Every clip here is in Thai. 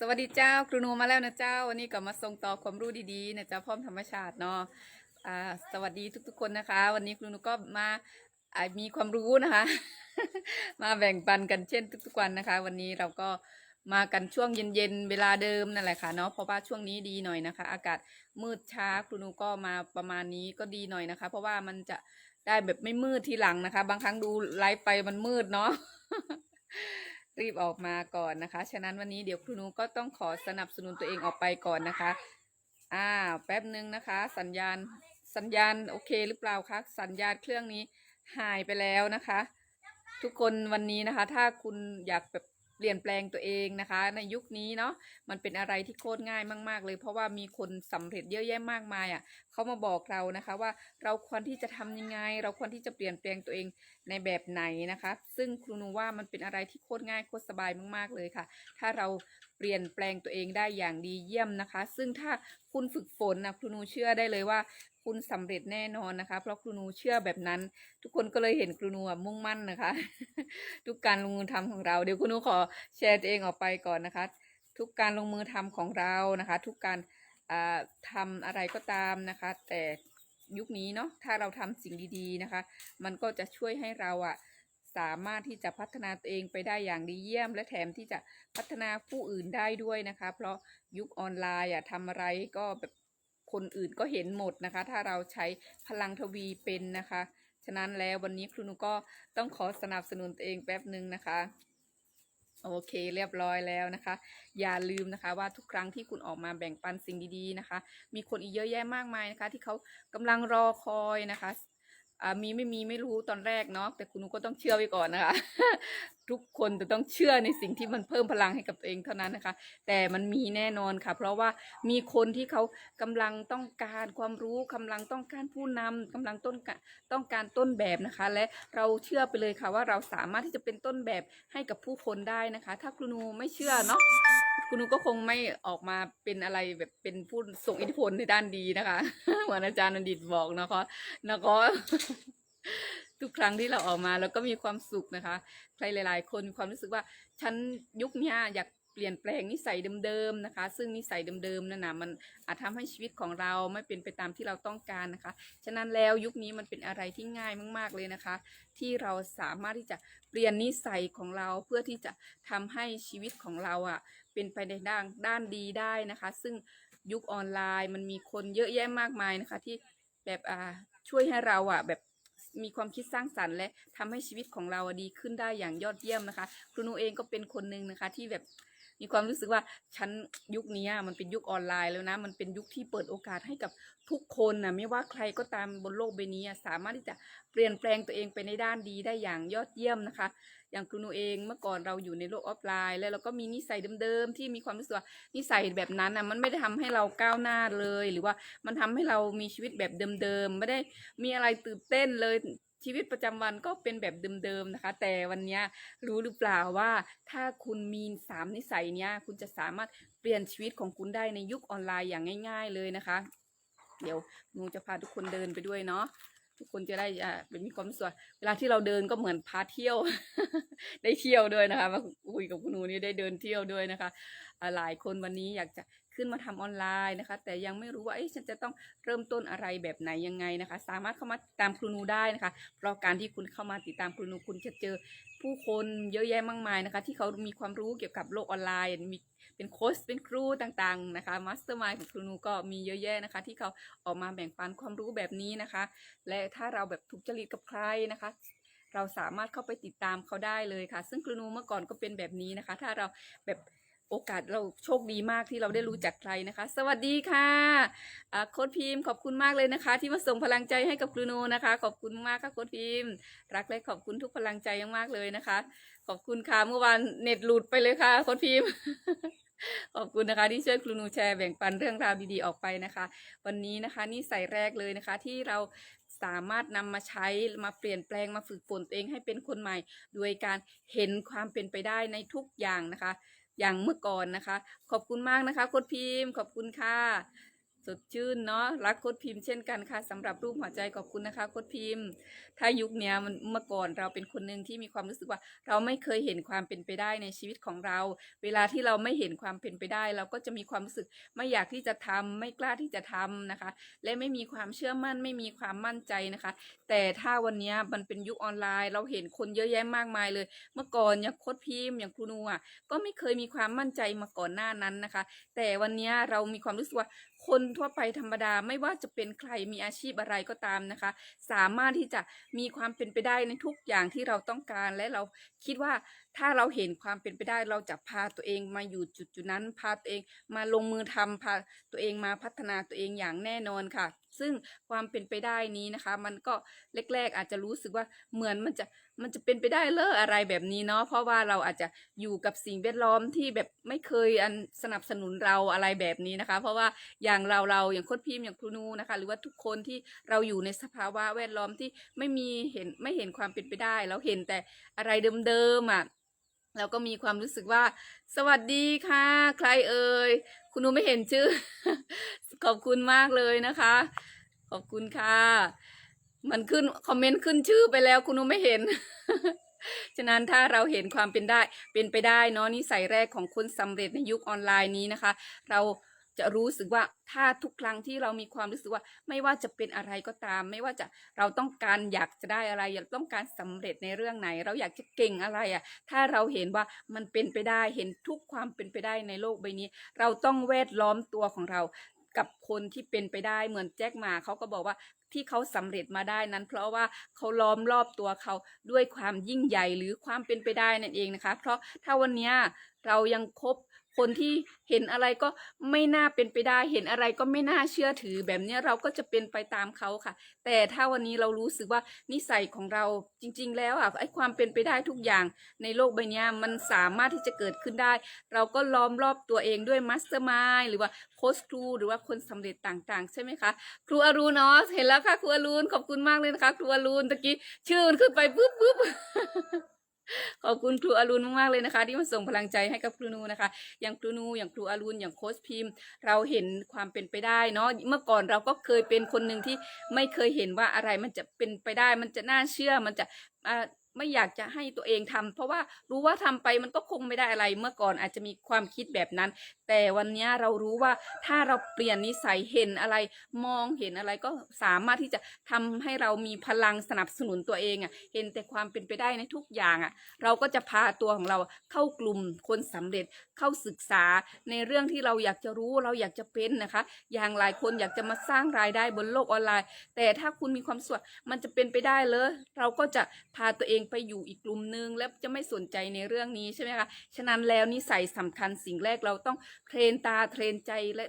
สวัสดีเจ้าครูนูมาแล้วนะเจ้า วันนี้ก็มาส่งต่อความรู้ดีๆนะเจ้าพร้อมธรรมชาติเนาะอ่าสวัสดีทุกๆคนนะคะ วันนี้ครูนูก็มาอ่ามีความรู้นะคะ มาแบ่งปันกันเช่นทุกๆวันนะคะ วันนี้เราก็มากันช่วงเย็นๆเวลาเดิมนั่นแหละค่ะเนาะเพราะว่าช่วงนี้ดีหน่อยนะคะ อากาศมืดช้าครูนูก็มาประมาณนี้ก็ดีหน่อยนะคะ เพราะว่ามันจะได้แบบไม่มืดทีหลังนะคะ บางครั้งดูไลฟ์ไปมันมืดเนาะ รีบออกมาก่อนนะคะ ฉะนั้นวันนี้เดี๋ยวครูนูก็ต้องขอสนับสนุนตัวเองออกไปก่อนนะคะ อ่า แป๊บหนึ่งนะคะ สัญญาณ สัญญาณโอเคหรือเปล่าคะ สัญญาณเครื่องนี้หายไปแล้วนะคะ ทุกคนวันนี้นะคะ ถ้าคุณอยากแบบเปลี่ยนแปลงตัวเองนะคะ ในยุคนี้เนาะมันเป็นอะไรที่โคตรง่ายมาก ๆ เลย เพราะว่ามีคนสำเร็จเยอะแยะมากมายอะเขามาบอกเรานะคะว่าเราควรที่จะทำยังไง เราควรที่จะเปลี่ยนแปลงตัวเอง ในแบบไหนนะคะ ซึ่งครูนูว่ามันเป็นอะไรที่โคตรง่ายโคตรสบายมากๆเลยค่ะ ถ้าเราเปลี่ยนแปลงตัวเองได้อย่างดีเยี่ยมนะคะ ซึ่งถ้าคุณฝึกฝนนะครูนูเชื่อได้เลยว่าคุณสำเร็จแน่นอนนะคะ เพราะครูนูเชื่อแบบนั้น ทุกคนก็เลยเห็นครูนูมุ่งมั่นนะคะ ทุกการลงมือทำของเราเดี๋ยวครูนูขอแชร์ตัวเองออกไปก่อนนะคะ ทุกการลงมือทำของเรานะคะ ทุกการอ่าทำอะไรก็ตามนะคะ แต่ ยุคนี้เนาะถ้าเราทำสิ่งดีๆนะคะ มันก็จะช่วยให้เราอะสามารถที่จะพัฒนาตัวเองไปได้อย่างดีเยี่ยม และแถมที่จะพัฒนาผู้อื่นได้ด้วยนะคะ เพราะยุคออนไลน์อะทำอะไรก็แบบคนอื่นก็เห็นหมดนะคะ ถ้าเราใช้พลังทวีเป็นนะคะ ฉะนั้นแล้ววันนี้ครูนุก็ต้องขอสนับสนุนตัวเองแป๊บหนึ่งนะคะ โอเคเรียบร้อยแล้วนะคะ อย่าลืมนะคะว่าทุกครั้งที่คุณออกมาแบ่งปันสิ่งดีๆนะคะ มีคนอีกเยอะแยะมากมายนะคะ ที่เขากำลังรอคอยนะคะ มีไม่มีไม่รู้ตอนแรกเนาะแต่คุณนุก็ต้องเชื่อไว้ก่อนนะคะ ทุกคนจะต้องเชื่อในสิ่งที่มันเพิ่มพลังให้กับตัวเองเท่านั้นนะคะ แต่มันมีแน่นอนค่ะ เพราะว่ามีคนที่เขากำลังต้องการความรู้กำลังต้องการผู้นำกำลังต้นต้องการต้นแบบนะคะ และเราเชื่อไปเลยค่ะว่าเราสามารถที่จะเป็นต้นแบบให้กับผู้คนได้นะคะ ถ้าครูนูไม่เชื่อเนาะ ครูนูก็คงไม่ออกมาเป็นอะไรแบบเป็นผู้ส่งอิทธิพลในด้านดีนะคะ เหมือนอาจารย์นดิตบอกนะคะนะคะทุกครั้งที่เราออกมาเราก็มีความสุขนะคะ ใครหลาย ๆ คนมีความรู้สึกว่าฉันยุคนี้อยากเปลี่ยนแปลงนิสัยเดิมๆนะคะ ซึ่งนิสัยเดิมๆนั่นนะมันอาจทำให้ชีวิตของเราไม่เป็นไปตามที่เราต้องการนะคะ ฉะนั้นแล้วยุคนี้มันเป็นอะไรที่ง่ายมาก ๆเลยนะคะ ที่เราสามารถที่จะเปลี่ยนนิสัยของเราเพื่อที่จะทำให้ชีวิตของเราอะ เป็นไปในด้านด้านดีได้นะคะ ซึ่งยุคออนไลน์มันมีคนเยอะแยะมากมายนะคะ ที่แบบอ่าช่วยให้เราอะแบบมีความคิดสร้างสรรค์และทำให้ชีวิตของเราดีขึ้นได้อย่างยอดเยี่ยมนะคะครูนูเองก็เป็นคนหนึ่งนะคะที่แบบ มีความรู้สึกว่าฉันยุคนี้มันเป็นยุคออนไลน์แล้วนะ มันเป็นยุคที่เปิดโอกาสให้กับทุกคนนะไม่ว่าใครก็ตามบนโลกใบนี้สามารถที่จะเปลี่ยนแปลงตัวเองไปในด้านดีได้อย่างยอดเยี่ยมนะคะ อย่างครูนูเองเมื่อก่อนเราอยู่ในโลกออฟไลน์ แล้วเราก็มีนิสัยเดิมๆที่มีความรู้สึกว่านิสัยแบบนั้นนะมันไม่ได้ทำให้เราก้าวหน้าเลย หรือว่ามันทำให้เรามีชีวิตแบบเดิมๆไม่ได้มีอะไรตื่นเต้นเลย ชีวิตประจำวันก็เป็นแบบเดิมๆนะคะ แต่วันนี้รู้หรือเปล่าว่า ถ้าคุณมีสามนิสัยเนี้ยคุณจะสามารถเปลี่ยนชีวิตของคุณได้ในยุคออนไลน์อย่างง่าย ๆ เลยนะคะ เดี๋ยวหนูจะพาทุกคนเดินไปด้วยเนาะทุกคนจะได้อ่าเป็นมีความสุขเวลาที่เราเดินก็เหมือนพาเที่ยว ได้เที่ยวด้วยนะคะมาคุยกับคุณหนูนี่ได้เดินเที่ยวด้วยนะคะหลายคนวันนี้อยากจะ ขึ้นมาทำออนไลน์นะคะ แต่ยังไม่รู้ว่าเอ๊ะฉันจะต้องเริ่มต้นอะไรแบบไหนยังไงนะคะ สามารถเข้ามาติดตามครูนูได้นะคะ เพราะการที่คุณเข้ามาติดตามครูนูคุณจะเจอผู้คนเยอะแยะมากมายนะคะ ที่เขามีความรู้เกี่ยวกับโลกออนไลน์มีเป็นโค้ชเป็นครูต่างๆนะคะมาสเตอร์มายของครูนูก็มีเยอะแยะนะคะ ที่เขาออกมาแบ่งปันความรู้แบบนี้นะคะ และถ้าเราแบบถูกจริตกับใครนะคะเราสามารถเข้าไปติดตามเขาได้เลยค่ะ ซึ่งครูนูเมื่อก่อนก็เป็นแบบนี้นะคะ ถ้าเราแบบ โอกาสเราโชคดีมากที่เราได้รู้จักใครนะคะ สวัสดีค่ะโค้ดพิมพ์ขอบคุณมากเลยนะคะ ที่มาส่งพลังใจให้กับครูนูนะคะ ขอบคุณมากค่ะโค้ดพิมพ์ รักและขอบคุณทุกพลังใจมากๆเลยนะคะ ขอบคุณค่ะเมื่อวานเน็ตหลุดไปเลยค่ะโค้ดพิมพ์ขอบคุณนะคะที่ช่วยครูนูแชร์แบ่งปันเรื่องราวดีๆออกไปนะคะ วันนี้นะคะนี่ใส่แรกเลยนะคะ ที่เราสามารถนำมาใช้มาเปลี่ยนแปลงมาฝึกฝนตัวเองให้เป็นคนใหม่ โดยการเห็นความเป็นไปได้ในทุกอย่างนะคะ อย่างเมื่อก่อนนะคะ ขอบคุณมากนะคะโค้ดพิมพ์ขอบคุณค่ะ สดชื่นเนาะรักโคดพิมพ์เช่นกันค่ะสำหรับรูปหัวใจขอบคุณนะคะโคดพิมพ์ ถ้ายุคเนี้ยมันเมื่อก่อนเราเป็นคนหนึ่งที่มีความรู้สึกว่า เราไม่เคยเห็นความเป็นไปได้ในชีวิตของเรา เวลาที่เราไม่เห็นความเป็นไปได้ เราก็จะมีความรู้สึกไม่อยากที่จะทำไม่กล้าที่จะทำนะคะ และไม่มีความเชื่อมั่น ไม่มีความมั่นใจนะคะ แต่ถ้าวันนี้มันเป็นยุคออนไลน์ เราเห็นคนเยอะแยะมากมายเลย เมื่อก่อนอย่างโคดพิมพ์อย่างครูนูอะก็ไม่เคยมีความมั่นใจมาก่อนหน้านั้นนะคะ แต่วันนี้เรามีความรู้สึกว่า คนทั่วไปธรรมดาไม่ว่าจะเป็นใครมีอาชีพอะไรก็ตามนะคะ สามารถที่จะมีความเป็นไปได้ในทุกอย่างที่เราต้องการและเราคิดว่า ถ้าเราเห็นความเป็นไปได้เราจะพาตัวเองมาอยู่จุดจุดนั้น พาตัวเองมาลงมือทำพาตัวเองมาพัฒนาตัวเองอย่างแน่นอนค่ะ ซึ่งความเป็นไปได้นี้นะคะ มันก็แรกๆอาจจะรู้สึกว่าเหมือนมันจะมันจะเป็นไปได้เลออะไรแบบนี้เนาะเพราะว่าเราอาจจะอยู่กับสิ่งแวดล้อมที่แบบไม่เคยอันสนับสนุนเราอะไรแบบนี้นะคะ เพราะว่าอย่างเราเราอย่างคดพิมพ์อย่างครูนูนะคะ หรือว่าทุกคนที่เราอยู่ในสภาวะแวดล้อมที่ไม่มีเห็นไม่เห็นความเป็นไปได้ เราเห็นแต่อะไรเดิมๆอะ เราก็มีความรู้สึกว่า สวัสดีค่ะ ใครเอ่ย คุณหนูไม่เห็นชื่อ ขอบคุณมากเลยนะคะ ขอบคุณค่ะ มันขึ้นคอมเมนต์ขึ้นชื่อไปแล้วคุณหนูไม่เห็น ฉะนั้นถ้าเราเห็นความเป็นได้ เป็นไปได้เนาะนิสัยแรกของคนสำเร็จในยุคออนไลน์นี้นะคะ เรา จะรู้สึกว่าถ้าทุกครั้งที่เรามีความรู้สึกว่า ไม่ว่าจะเป็นอะไรก็ตาม ไม่ว่าจะเราต้องการอยากจะได้อะไรอยากต้องการสำเร็จในเรื่องไหน เราอยากจะเก่งอะไรอะ่ะ ถ้าเราเห็นว่ามันเป็นไปได้เห็นทุกความเป็นไปได้ในโลกใบนี้ เราต้องแวดล้อมตัวของเรากับคนที่เป็นไปได้เหมือนแจ็คหมาเขาก็บอกว่าที่เขาสำเร็จมาได้นั้น เพราะว่าเขาล้อมรอบตัวเขาด้วยความยิ่งใหญ่หรือความเป็นไปได้นั่นเองนะคะ เพราะถ้าวันนี้เรายังคบ คนที่เห็นอะไรก็ไม่น่าเป็นไปได้เห็นอะไรก็ไม่น่าเชื่อถือแบบเนี้ยเราก็จะเป็นไปตามเขาค่ะ แต่ถ้าวันนี้เรารู้สึกว่านิสัยของเราจริง ๆ แล้วอะไอ้ความเป็นไปได้ทุกอย่างในโลกใบนี้มันสามารถที่จะเกิดขึ้นได้ เราก็ล้อมรอบตัวเองด้วยมัสเตอร์มายหรือว่าโค้ชครูหรือว่าคนสำเร็จต่างๆ ใช่ไหมคะครูอรุณเนาะเห็นแล้วค่ะครูอรุณขอบคุณมากเลยนะคะครูอรุณตะกี้ชื่อขึ้นไปปุ๊บปุ๊บ ขอบคุณครูอรุณมากๆเลยนะคะ ที่มาส่งพลังใจให้กับครูนูนะคะ อย่างครูนูอย่างครูอรุณอย่างโค้ชพิมพ์ เราเห็นความเป็นไปได้เนาะเมื่อก่อนเราก็เคยเป็นคนหนึ่งที่ไม่เคยเห็นว่าอะไรมันจะเป็นไปได้ มันจะน่าเชื่อมันจะ ไม่อยากจะให้ตัวเองทำเพราะว่ารู้ว่าทำไปมันก็คงไม่ได้อะไรเมื่อก่อนอาจจะมีความคิดแบบนั้น แต่วันนี้เรารู้ว่าถ้าเราเปลี่ยนนิสัยเห็นอะไรมองเห็นอะไรก็สามารถที่จะทำให้เรามีพลังสนับสนุนตัวเองอะ่ะ เห็นแต่ความเป็นไปได้ในทุกอย่างอะ่ะ เราก็จะพาตัวของเราเข้ากลุ่มคนสำเร็จเข้าศึกษาในเรื่องที่เราอยากจะรู้เราอยากจะเป็นนะคะ อย่างหลายคนอยากจะมาสร้างรายได้บนโลกออนไลน์ แต่ถ้าคุณมีความสุขมันจะเป็นไปได้เลย เราก็จะพาตัวเองไปอยู่อีกกลุ่มนึงแล้วจะไม่สนใจในเรื่องนี้ใช่ไหมคะฉะนั้นแล้วนิสัยสำคัญสิ่งแรกเราต้องเทรนตาเทรนใจและ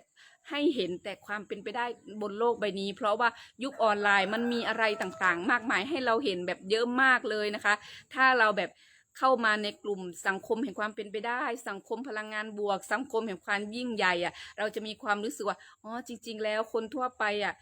ให้เห็นแต่ความเป็นไปได้บนโลกใบนี้ เพราะว่ายุคออนไลน์มันมีอะไรต่างๆ มากมายให้เราเห็นแบบเยอะมากเลยนะคะ ถ้าเราแบบเข้ามาในกลุ่มสังคมแห่งความเป็นไปได้ สังคมพลังงานบวก สังคมแห่งความยิ่งใหญ่อะเราจะมีความรู้สึกว่าอ๋อจริง ๆ แล้วคนทั่วไปอะ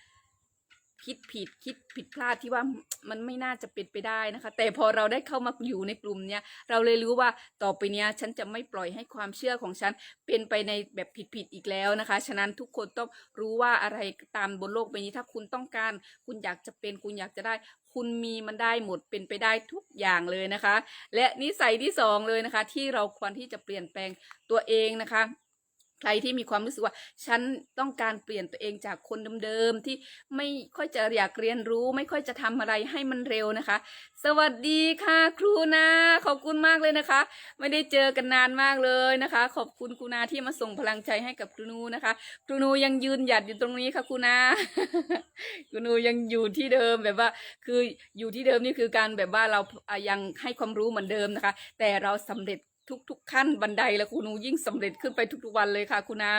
คิดผิดคิดผิดพลาดที่ว่ามันไม่น่าจะเป็นไปได้นะคะ แต่พอเราได้เข้ามาอยู่ในกลุ่มเนี้ยเราเลยรู้ว่าต่อไปเนี้ยฉันจะไม่ปล่อยให้ความเชื่อของฉันเป็นไปในแบบผิดๆอีกแล้วนะคะ ฉะนั้นทุกคนต้องรู้ว่าอะไรตามบนโลกใบนี้ถ้าคุณต้องการ คุณอยากจะเป็นคุณอยากจะได้ คุณมีมันได้หมดเป็นไปได้ทุกอย่างเลยนะคะ และนิสัยที่สองเลยนะคะ ที่เราควรที่จะเปลี่ยนแปลงตัวเองนะคะ ใครที่มีความรู้สึกว่า ฉันต้องการเปลี่ยนตัวเองจากคนเดิมๆที่ไม่ค่อยจะอยากเรียนรู้ ไม่ค่อยจะทำอะไรให้มันเร็วนะคะ สวัสดีค่ะครูนาขอบคุณมากเลยนะคะ ไม่ได้เจอกันนานมากเลยนะคะ ขอบคุณครูนาที่มาส่งพลังใจให้กับครูนูนะคะ ครูนูยังยืนหยัดอยู่ตรงนี้ค่ะครูนาครูนูยังอยู่ที่เดิมแบบว่า คืออยู่ที่เดิมนี่คือการแบบว่าเรายังให้ความรู้เหมือนเดิมนะคะ แต่เราสำเร็จ ทุกๆขั้นบันไดแล้วครูนูยิ่งสำเร็จขึ้นไปทุกๆวันเลยค่ะคุณอา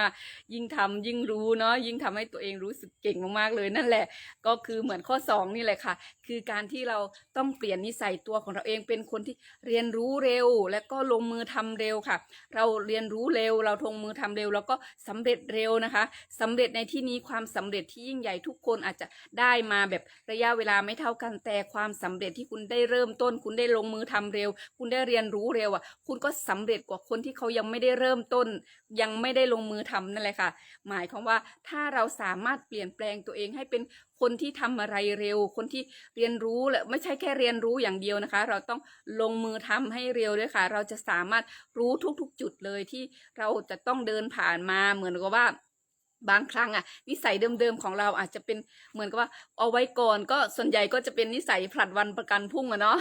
ยิ่งทำยิ่งรู้เนาะยิ่งทำให้ตัวเองรู้สึกเก่งมากๆเลยนั่นแหละ ก็คือเหมือนข้อสองนี่แหละค่ะ คือการที่เราต้องเปลี่ยนนิสัยตัวของเราเองเป็นคนที่เรียนรู้เร็ว และก็ลงมือทำเร็วค่ะ เราเรียนรู้เร็ว เราลงมือทำเร็ว แล้วก็สำเร็จเร็วนะคะสำเร็จในที่นี้ความสำเร็จที่ยิ่งใหญ่ทุกคนอาจจะได้มาแบบระยะเวลาไม่เท่ากันแต่ความสำเร็จที่คุณได้เริ่มต้น คุณได้ลงมือทำเร็ว คุณได้เรียนรู้เร็วอะ คุณก็สำเร็จกว่าคนที่เขายังไม่ได้เริ่มต้น ยังไม่ได้ลงมือทำนั่นแหละค่ะ หมายความว่าถ้าเราสามารถเปลี่ยนแปลงตัวเองให้เป็นคนที่ทำอะไรเร็ว คนที่เรียนรู้และไม่ใช่แค่เรียนรู้อย่างเดียวนะคะ เราต้องลงมือทำให้เร็วด้วยค่ะ เราจะสามารถรู้ทุกๆ จุดเลยที่เราจะต้องเดินผ่านมาเหมือนกับว่าบางครั้งอะนิสัยเดิมๆของเราอาจจะเป็นเหมือนกับว่าเอาไว้ก่อนก็ส่วนใหญ่ก็จะเป็นนิสัยผลัดวันประกันพุ่งอะเนาะ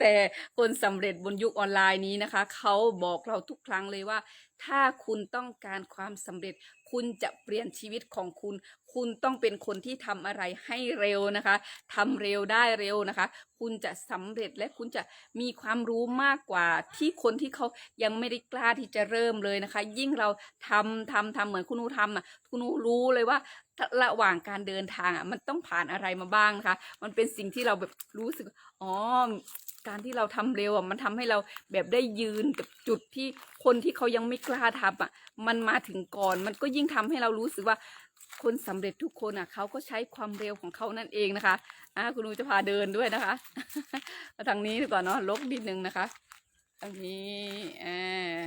แต่คนสำเร็จบนยุคออนไลน์นี้นะคะ เขาบอกเราทุกครั้งเลยว่า ถ้าคุณต้องการความสำเร็จ คุณจะเปลี่ยนชีวิตของคุณ คุณต้องเป็นคนที่ทำอะไรให้เร็วนะคะทำเร็วได้เร็วนะคะ คุณจะสำเร็จและคุณจะมีความรู้มากกว่าที่คนที่เขายังไม่ได้กล้าที่จะเริ่มเลยนะคะ ยิ่งเราทำทำทำเหมือนคุณนูทำอะคุณนูรู้เลยว่าระหว่างการเดินทางอะมันต้องผ่านอะไรมาบ้างนะคะ มันเป็นสิ่งที่เราแบบรู้สึกอ๋อการที่เราทำเร็วอะมันทำให้เราแบบได้ยืนกับจุดที่คนที่เขายังไม่กล้าทำอะ มันมาถึงก่อน มันก็ยิ่งทำให้เรารู้สึกว่า คนสำเร็จทุกคนอะเขาก็ใช้ความเร็วของเขานั่นเองนะคะอ่าคุณนูจะพาเดินด้วยนะคะมาทางนี้ดีกว่าเนาะลกนิดนึงนะคะทางนี้อ่า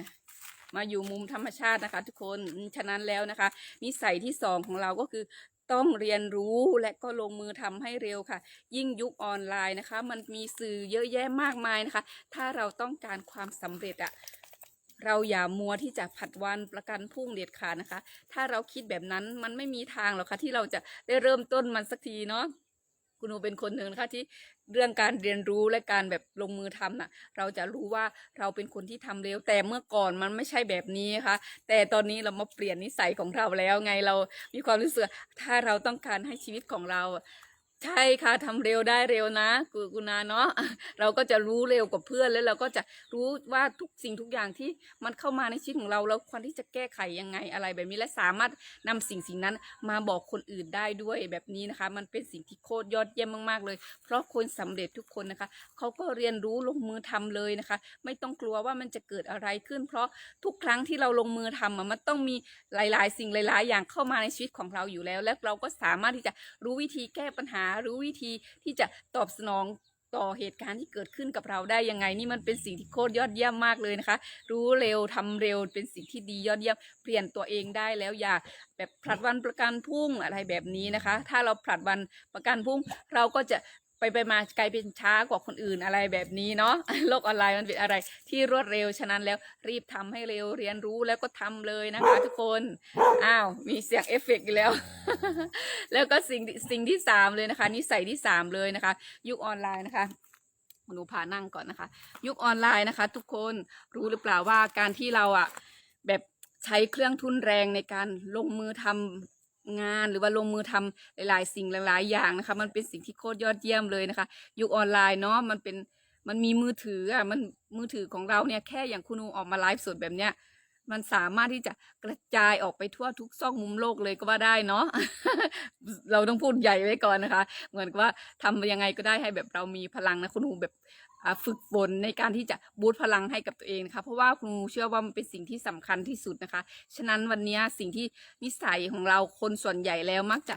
มาอยู่มุมธรรมชาตินะคะ ทุกคนฉะนั้นแล้วนะคะ นิสัยที่สองของเราก็คือต้องเรียนรู้และก็ลงมือทำให้เร็วค่ะ ยิ่งยุคออนไลน์นะคะ มันมีสื่อเยอะแยะมากมายนะคะ ถ้าเราต้องการความสำเร็จอะ เราอย่ามัวที่จะผัดวันประกันพรุ่งเด็ดขาดนะคะ ถ้าเราคิดแบบนั้นมันไม่มีทางหรอกค่ะที่เราจะได้เริ่มต้นมันสักทีเนาะคุณหนูเป็นคนหนึ่งนะคะที่เรื่องการเรียนรู้และการแบบลงมือทำน่ะ เราจะรู้ว่าเราเป็นคนที่ทำเร็ว แต่เมื่อก่อนมันไม่ใช่แบบนี้นะคะแต่ตอนนี้เรามาเปลี่ยนนิสัยของเราแล้วไงเรามีความรู้สึกว่าถ้าเราต้องการให้ชีวิตของเรา ใช่ค่ะทำเร็วได้เร็วนะกุกุณาเนาะเราก็จะรู้เร็วกว่าเพื่อนแล้วเราก็จะรู้ว่าทุกสิ่งทุกอย่างที่มันเข้ามาในชีวิตของเราเราควรที่จะแก้ไขยังไงอะไรแบบนี้และสามารถนำสิ่งสิ่งนั้นมาบอกคนอื่นได้ด้วยแบบนี้นะคะ มันเป็นสิ่งที่โคตรยอดเยี่ยมมากๆเลย เพราะคนสำเร็จทุกคนนะคะเขาก็เรียนรู้ลงมือทำเลยนะคะ ไม่ต้องกลัวว่ามันจะเกิดอะไรขึ้น เพราะทุกครั้งที่เราลงมือทำมันต้องมีหลาย ๆ สิ่งหลาย ๆ อย่างเข้ามาในชีวิตของเราอยู่แล้ว และเราก็สามารถที่จะรู้วิธีแก้ปัญหารู้วิธีที่จะตอบสนองต่อเหตุการณ์ที่เกิดขึ้นกับเราได้ยังไง นี่มันเป็นสิ่งที่โคตรยอดเยี่ยมมากเลยนะคะ รู้เร็วทำเร็วเป็นสิ่งที่ดียอดเยี่ยมเปลี่ยนตัวเองได้แล้วอย่าแบบผลัดวันประกันพุ่งอะไรแบบนี้นะคะ ถ้าเราผลัดวันประกันพุ่งเราก็จะ ไปไปมากลายเป็นช้ากว่าคนอื่นอะไรแบบนี้เนาะโลกออนไลน์มันเป็นอะไรที่รวดเร็วฉะนั้นแล้วรีบทำให้เร็วเรียนรู้แล้วก็ทำเลยนะคะ ทุกคนอ้าวมีเสียงเอฟเฟกต์อีกแล้ว แล้วก็สิ่งสิ่งที่สามเลยนะคะนิสัยที่สามเลยนะคะ ยุคออนไลน์นะคะหนูพานั่งก่อนนะคะ ยุคออนไลน์นะคะ ทุกคนรู้หรือเปล่าว่าการที่เราอะแบบใช้เครื่องทุนแรงในการลงมือทำ งานหรือว่าลงมือทำหลาย ๆ สิ่งหลาย ๆ อย่างนะคะ มันเป็นสิ่งที่โคตรยอดเยี่ยมเลยนะคะ ยุคออนไลน์เนาะมันเป็นมันมีมือถืออะมันมือถือของเราเนี่ยแค่อย่างคุณนูออกมาไลฟ์สดแบบเนี้ยมันสามารถที่จะกระจายออกไปทั่วทุกซอกมุมโลกเลยก็ว่าได้เนาะ เราต้องพูดใหญ่ไว้ก่อนนะคะ เหมือนกับว่าทำยังไงก็ได้ให้แบบเรามีพลังนะคุณครูแบบ ฝึกฝนในการที่จะบูตพลังให้กับตัวเองนะคะเพราะว่าคุณครูเชื่อว่ามันเป็นสิ่งที่สำคัญที่สุดนะคะ ฉะนั้นวันนี้สิ่งที่นิสัยของเราคนส่วนใหญ่แล้วมักจะ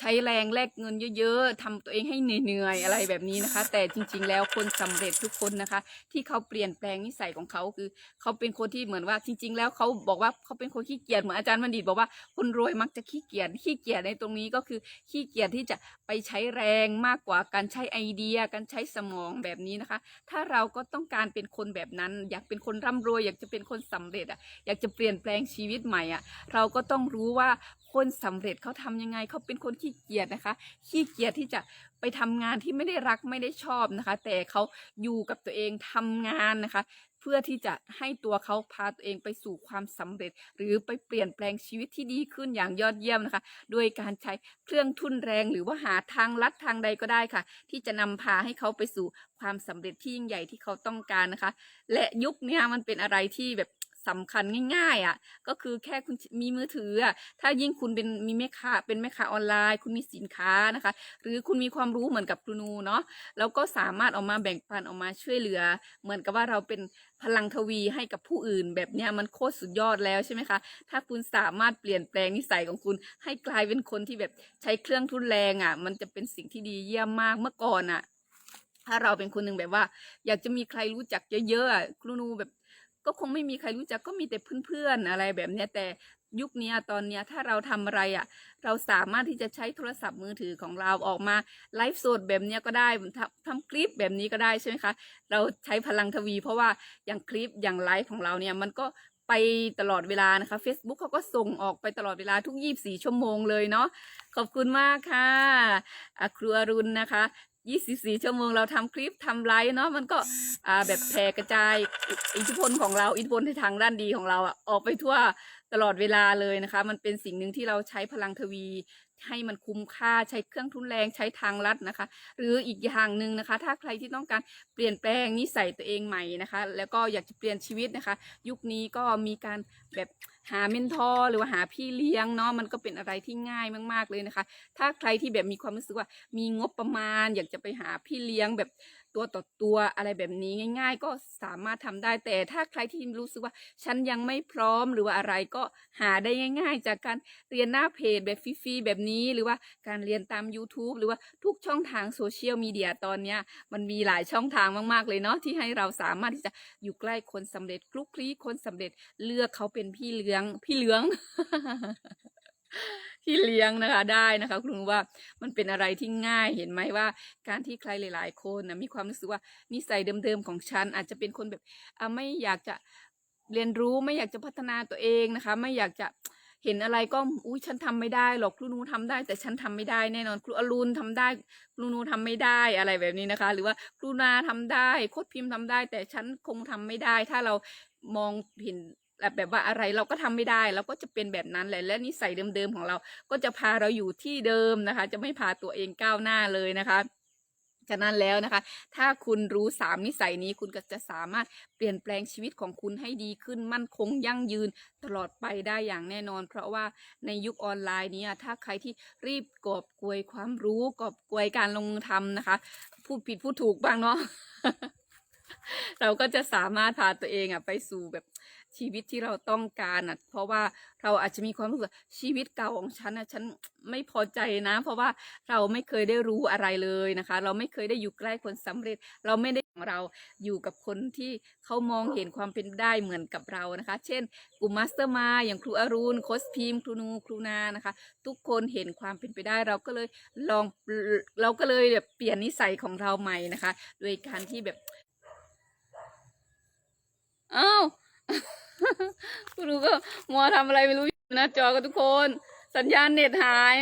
ใช้แรงแลกเงินเยอะๆทำตัวเองให้เหนื่อยๆอะไรแบบนี้นะคะ แต่จริง ๆ แล้วคนสำเร็จทุกคนนะคะ ที่เขาเปลี่ยนแปลงนิสัยของเขาคือ เขาเป็นคนที่เหมือนว่าจริง ๆ แล้วเขาบอกว่าเขาเป็นคนขี้เกียจเหมือนอาจารย์บัณฑิตบอกว่าคนรวยมักจะขี้เกียจขี้เกียจในตรงนี้ก็คือขี้เกียจที่จะไปใช้แรงมากกว่าการใช้ไอเดีย การใช้สมองแบบนี้นะคะ ถ้าเราก็ต้องการเป็นคนแบบนั้น อยากเป็นคนร่ำรวย อยากจะเป็นคนสำเร็จอะอยากจะเปลี่ยนแปลงชีวิตใหม่อะเราก็ต้องรู้ว่า คนสำเร็จเขาทำยังไงเขาเป็นคนขี้เกียจนะคะ ขี้เกียจที่จะไปทำงานที่ไม่ได้รักไม่ได้ชอบนะคะ แต่เขาอยู่กับตัวเองทำงานนะคะ เพื่อที่จะให้ตัวเขาพาตัวเองไปสู่ความสำเร็จ หรือไปเปลี่ยนแปลงชีวิตที่ดีขึ้นอย่างยอดเยี่ยมนะคะ โดยการใช้เครื่องทุนแรงหรือว่าหาทางลัดทางใดก็ได้ค่ะ ที่จะนำพาให้เขาไปสู่ความสำเร็จที่ยิ่งใหญ่ที่เขาต้องการนะคะ และยุคนี้มันเป็นอะไรที่แบบ สำคัญง่ายๆอะ ก็คือแค่คุณมีมือถืออะถ้ายิ่งคุณเป็นมีแม่ค้าเป็นแม่ค้าออนไลน์ คุณมีสินค้านะคะ หรือคุณมีความรู้เหมือนกับครูนูเนาะแล้วก็สามารถออกมาแบ่งปันออกมาช่วยเหลือ เหมือนกับว่าเราเป็นพลังทวีให้กับผู้อื่นแบบเนี้ยมันโคตรสุดยอดแล้วใช่ไหมคะ ถ้าคุณสามารถเปลี่ยนแปลงนิสัยของคุณ ให้กลายเป็นคนที่แบบใช้เครื่องทุนแรงอะ มันจะเป็นสิ่งที่ดีเยี่ยมมากเมื่อก่อนอะถ้าเราเป็นคนหนึ่งแบบว่า อยากจะมีใครรู้จักเยอะๆครูนูแบบ ก็คงไม่มีใครรู้จักก็มีแต่เพื่อนๆอะไรแบบเนี้ยแต่ยุคนี้ตอนเนี้ยถ้าเราทำอะไรอะ เราสามารถที่จะใช้โทรศัพท์มือถือของเราออกมาไลฟ์สดแบบเนี้ยก็ได้ทำทำคลิปแบบนี้ก็ได้ใช่ไหมคะ เราใช้พลังทวี เพราะว่าอย่างคลิปอย่างไลฟ์ของเราเนี่ยมันก็ไปตลอดเวลานะคะ Facebook เขาก็ส่งออกไปตลอดเวลาทุก 24 ชั่วโมงเลยเนาะขอบคุณมากค่ะครูอรุณนะคะ 24 ชั่วโมงเราทำคลิปทำไลฟ์เนาะมันก็อ่าแบบแผ่กระจายอิทธิพลของเราอิทธิพลในทางด้านดีของเราอะออกไปทั่วตลอดเวลาเลยนะคะ มันเป็นสิ่งหนึ่งที่เราใช้พลังทวี ให้มันคุ้มค่าใช้เครื่องทุนแรงใช้ทางลัดนะคะ หรืออีกอย่างหนึ่งนะคะ ถ้าใครที่ต้องการเปลี่ยนแปลงนิสัยตัวเองใหม่นะคะ แล้วก็อยากจะเปลี่ยนชีวิตนะคะ ยุคนี้ก็มีการแบบหาเมนทอร์หรือว่าหาพี่เลี้ยงเนาะมันก็เป็นอะไรที่ง่ายมาก ๆเลยนะคะ ถ้าใครที่แบบมีความรู้สึกว่ามีงบประมาณ อยากจะไปหาพี่เลี้ยงแบบ ตัวต่อตัวอะไรแบบนี้ง่าย ๆ ก็สามารถทำได้แต่ถ้าใครที่รู้สึกว่าฉันยังไม่พร้อมหรือว่าอะไรก็หาได้ง่าย ๆ จากการเรียนหน้าเพจแบบฟรีๆแบบนี้หรือว่าการเรียนตาม YouTube หรือว่าทุกช่องทางโซเชียลมีเดียตอนเนี้ยมันมีหลายช่องทางมากๆเลยเนาะที่ให้เราสามารถที่จะอยู่ใกล้คนสำเร็จคลุกคลีคนสำเร็จเลือกเขาเป็นพี่เลี้ยงพี่เลี้ยง พี่เลี้ยงนะคะได้นะคะคุณรู้ว่ามันเป็นอะไรที่ง่ายเห็นไหมว่า การที่ใครหลาย ๆ คนนะมีความรู้สึกว่านิสัยเดิมๆของฉัน อาจจะเป็นคนแบบไม่อยากจะเรียนรู้ไม่อยากจะพัฒนาตัวเองนะคะ ไม่อยากจะเห็นอะไรก็อุ้ยฉันทำไม่ได้หรอกครูนูทำได้ แต่ฉันทำไม่ได้แน่นอนครูอรุณทำได้ครูนูทำไม่ได้อะไรแบบนี้นะคะ หรือว่าครูนาทำได้โคดพิมพ์ทำได้ แต่ฉันคงทำไม่ได้ ถ้าเรามองเห็น แบบแบบว่าอะไรเราก็ทำไม่ได้เราก็จะเป็นแบบนั้นแหละและนิสัยเดิมๆของเราก็จะพาเราอยู่ที่เดิมนะคะ จะไม่พาตัวเองก้าวหน้าเลยนะคะฉะนั้นแล้วนะคะ ถ้าคุณรู้สามนิสัยนี้คุณก็จะสามารถเปลี่ยนแปลงชีวิตของคุณให้ดีขึ้น มั่นคงยั่งยืนตลอดไปได้อย่างแน่นอน เพราะว่าในยุคออนไลน์นี้ถ้าใครที่รีบกอบกวยความรู้กอบกวยการลงมือทำนะคะ พูดผิดพูดถูกบ้างเนาะ เราก็จะสามารถพาตัวเองอะไปสู่แบบชีวิตที่เราต้องการอะเพราะว่าเราอาจจะมีความรู้สึกชีวิตเก่าของฉันอะฉันไม่พอใจนะ เพราะว่าเราไม่เคยได้รู้อะไรเลยนะคะ เราไม่เคยได้อยู่ใกล้คนสำเร็จ เราไม่ได้เราอยู่กับคนที่เขามองเห็นความเป็นได้เหมือนกับเรานะคะ เช่นกลุ่มมาสเตอร์มาอย่างครูอรุณโคชพิมครูนูครูนานะคะ ทุกคนเห็นความเป็นไปได้เราก็เลยลองเราก็เลยแบบเปลี่ยนนิสัยของเราใหม่นะคะ โดยการที่แบบ อ้าวคุณรู้ก็มัวทำอะไรไม่รู้หนะจอกับทุกคน สัญญาณเน็ตหาย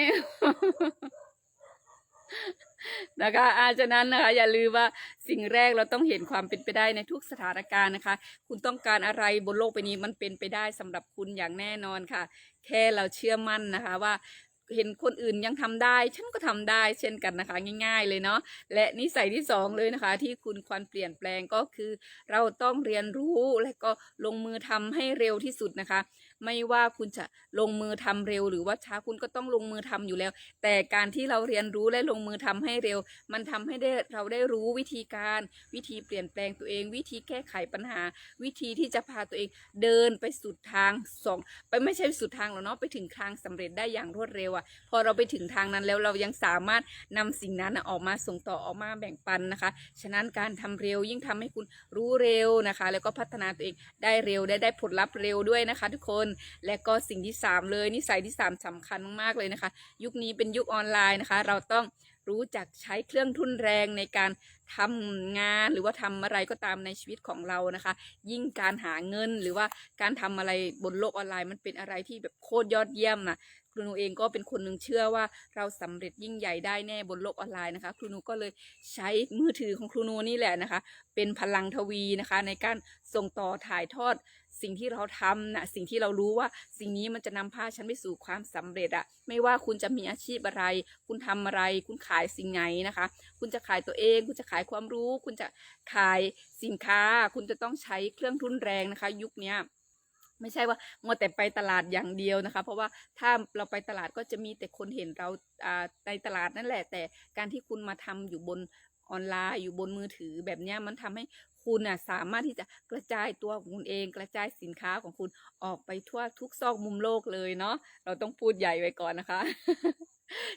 นะคะอาฉะนั้นนะคะอย่าลืมว่าสิ่งแรกเราต้องเห็นความเป็นไปได้ในทุกสถานการณ์นะคะ คุณต้องการอะไรบนโลกใบนี้มันเป็นไปได้สำหรับคุณอย่างแน่นอนค่ะ แค่เราเชื่อมั่นนะคะว่า เห็นคนอื่นยังทำได้ ฉันก็ทำได้เช่นกันนะคะง่าย ๆ เลยเนาะและนิสัยที่สองเลยนะคะ ที่คุณควรเปลี่ยนแปลงก็คือ เราต้องเรียนรู้และก็ลงมือทำให้เร็วที่สุดนะคะ ไม่ว่าคุณจะลงมือทำเร็ว หรือว่าช้าคุณก็ต้องลงมือทำอยู่แล้ว แต่การที่เราเรียนรู้และลงมือทำให้เร็ว มันทำให้ได้เราได้รู้วิธีการ วิธีเปลี่ยนแปลงตัวเอง วิธีแก้ไขปัญหา วิธีที่จะพาตัวเองเดินไปสุดทางสองไปไม่ใช่สุดทางหรอกเนาะไปถึงทางสำเร็จได้อย่างรวดเร็วอะ่ะพอเราไปถึงทางนั้นแล้วเรายังสามารถนำสิ่งนั้นออกมาส่งต่อออกมาแบ่งปันนะคะ ฉะนั้นการทำเร็วยิ่งทำให้คุณรู้เร็วนะคะ แล้วก็พัฒนาตัวเองได้เร็วได้ได้ผลลัพธ์เร็วด้วยนะคะ ทุกคนและก็สิ่งที่สามเลยนิสัยที่สามสำคัญมากๆเลยนะคะ ยุคนี้เป็นยุคออนไลน์นะคะ เราต้องรู้จักใช้เครื่องทุนแรงในการทำงานหรือว่าทำอะไรก็ตามในชีวิตของเรานะคะ ยิ่งการหาเงินหรือว่าการทำอะไรบนโลกออนไลน์มันเป็นอะไรที่แบบโคตรยอดเยี่ยมนะ ครูหนูเองก็เป็นคนหนึ่งเชื่อว่าเราสำเร็จยิ่งใหญ่ได้แน่บนโลกออนไลน์นะคะ ครูหนูก็เลยใช้มือถือของครูหนูนี่แหละนะคะ เป็นพลังทวีนะคะ ในการส่งต่อถ่ายทอดสิ่งที่เราทำนะสิ่งที่เรารู้ว่าสิ่งนี้มันจะนำพาฉันไปสู่ความสำเร็จอะไม่ว่าคุณจะมีอาชีพอะไร คุณทำอะไร คุณขายสิ่งไหนนะคะ คุณจะขายตัวเอง คุณจะขายความรู้ คุณจะขายสินค้า คุณจะต้องใช้เครื่องทุนแรงนะคะ ยุคนี้ ไม่ใช่ว่ามัวแต่ไปตลาดอย่างเดียวนะคะ เพราะว่าถ้าเราไปตลาดก็จะมีแต่คนเห็นเราในตลาดนั่นแหละ แต่การที่คุณมาทำอยู่บนออนไลน์อยู่บนมือถือแบบนี้มันทำให้คุณน่ะสามารถที่จะกระจายตัวของคุณเอง กระจายสินค้าของคุณออกไปทั่วทุกซอกมุมโลกเลยเนาะเราต้องพูดใหญ่ไว้ก่อนนะคะ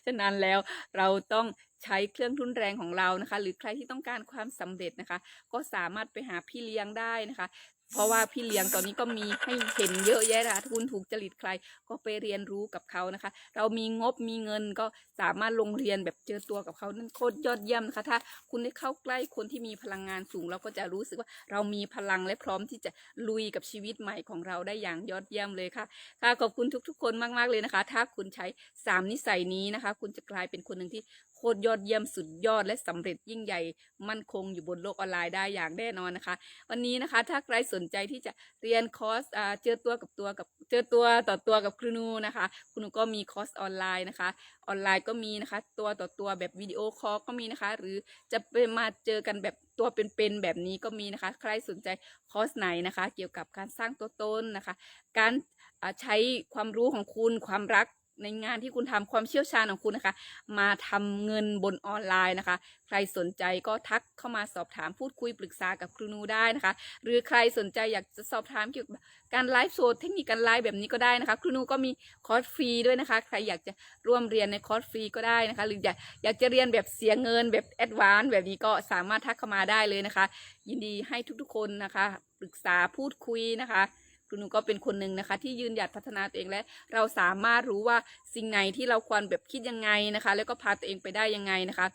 ฉะนั้นแล้วเราต้องใช้เครื่องทุนแรงของเรานะคะ หรือใครที่ต้องการความสำเร็จนะคะ ก็สามารถไปหาพี่เลี้ยงได้นะคะ เพราะว่าพี่เลี้ยงตอนนี้ก็มีให้เห็นเยอะแยะนะคะถ้าคุณถูกจริตใครก็ไปเรียนรู้กับเขานะคะ เรามีงบมีเงินก็สามารถลงเรียนแบบเจอตัวกับเขานั่นโคตรยอดเยี่ยมนะคะถ้าคุณได้เข้าใกล้คนที่มีพลังงานสูง เราก็จะรู้สึกว่าเรามีพลังและพร้อมที่จะลุยกับชีวิตใหม่ของเราได้อย่างยอดเยี่ยมเลยค่ะค่ะขอบคุณทุกๆ คนมากๆเลยนะคะ ถ้าคุณใช้สามนิสัยนี้นะคะ คุณจะกลายเป็นคนหนึ่งที่โคตรยอดเยี่ยมสุดยอดและสำเร็จยิ่งใหญ่มั่นคงอยู่บนโลกออนไลน์ได้อย่างแน่นอนนะคะ วันนี้นะคะถ้าใครสนใจที่จะเรียนคอร์สอ่าเจอตัวกับตัวกับเจอตัวต่อตัวกับครูนูนะคะครูนูก็มีคอร์สออนไลน์นะคะ ออนไลน์ก็มีนะคะ ตัวต่อตัวแบบวิดีโอคอลก็มีนะคะ หรือจะไปมาเจอกันแบบตัวเป็นๆแบบนี้ก็มีนะคะ ใครสนใจคอร์สไหนนะคะ เกี่ยวกับการสร้างตัวตนนะคะ การอ่าใช้ความรู้ของคุณความรัก ในงานที่คุณทำความเชี่ยวชาญของคุณนะคะ มาทำเงินบนออนไลน์นะคะ ใครสนใจก็ทักเข้ามาสอบถามพูดคุยปรึกษากับครูนูได้นะคะ หรือใครสนใจอยากจะสอบถามเกี่ยวกับการไลฟ์สดเทคนิคการไลฟ์แบบนี้ก็ได้นะคะครูนูก็มีคอร์สฟรีด้วยนะคะ ใครอยากจะร่วมเรียนในคอร์สฟรีก็ได้นะคะ หรืออยากอยากจะเรียนแบบเสียเงินแบบแอดวานซ์แบบนี้ก็สามารถทักเข้ามาได้เลยนะคะ ยินดีให้ทุกๆคนนะคะ ปรึกษาพูดคุยนะคะ ครูนูก็เป็นคนหนึ่งนะคะ ที่ยืนหยัดพัฒนาตัวเองและเราสามารถรู้ว่าสิ่งไหนที่เราควรแบบคิดยังไงนะคะ แล้วก็พาตัวเองไปได้ยังไงนะคะ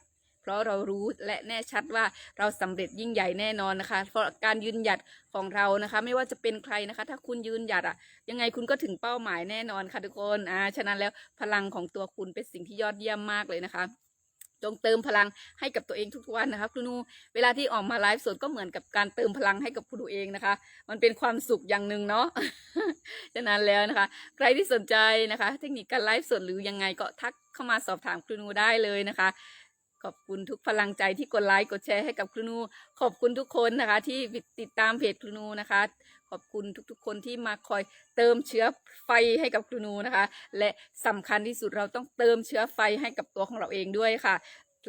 เพราะเรารู้และแน่ชัดว่าเราสำเร็จยิ่งใหญ่แน่นอนนะคะ เพราะการยืนหยัดของเรานะคะ ไม่ว่าจะเป็นใครนะคะ ถ้าคุณยืนหยัดอะยังไงคุณก็ถึงเป้าหมายแน่นอนค่ะทุกคนอ่าฉะนั้นแล้วพลังของตัวคุณเป็นสิ่งที่ยอดเยี่ยมมากเลยนะคะ จงเติมพลังให้กับตัวเองทุกวันนะคะครูนูเวลาที่ออกมาไลฟ์สดก็เหมือนกับการเติมพลังให้กับครูเองนะคะ มันเป็นความสุขอย่างหนึ่งเนาะฉะนั้นแล้วนะคะ ใครที่สนใจนะคะ เทคนิคการไลฟ์สดหรือยังไงก็ทักเข้ามาสอบถามครูนูได้เลยนะคะ ขอบคุณทุกพลังใจที่กดไลค์กดแชร์ให้กับครูนู ขอบคุณทุกคนนะคะ ที่ติดตามเพจครูนูนะคะ ขอบคุณทุกๆ คนที่มาคอยเติมเชื้อไฟให้กับครูนูนะคะ และสำคัญที่สุดเราต้องเติมเชื้อไฟให้กับตัวของเราเองด้วยค่ะ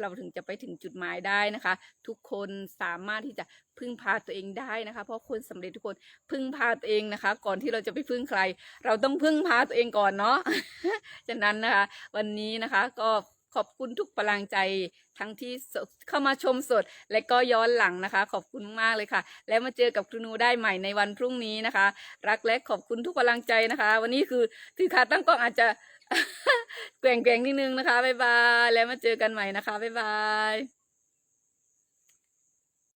เราถึงจะไปถึงจุดหมายได้นะคะ ทุกคนสามารถที่จะพึ่งพาตัวเองได้นะคะ เพราะคนสำเร็จทุกคนพึ่งพาตัวเองนะคะ ก่อนที่เราจะไปพึ่งใคร เราต้องพึ่งพาตัวเองก่อนเนาะฉะนั้นนะคะ วันนี้นะคะก็ ขอบคุณทุกพลังใจทั้งที่เข้ามาชมสด และก็ย้อนหลังนะคะ ขอบคุณมากเลยค่ะ แล้วมาเจอกับครูนูได้ใหม่ในวันพรุ่งนี้นะคะ รักและขอบคุณทุกพลังใจนะคะ วันนี้คือถือขาตั้งกล้องอาจจะแกว่งๆนิดนึงนะคะบ๊ายบายแล้วมาเจอกันใหม่นะคะบ๊ายบาย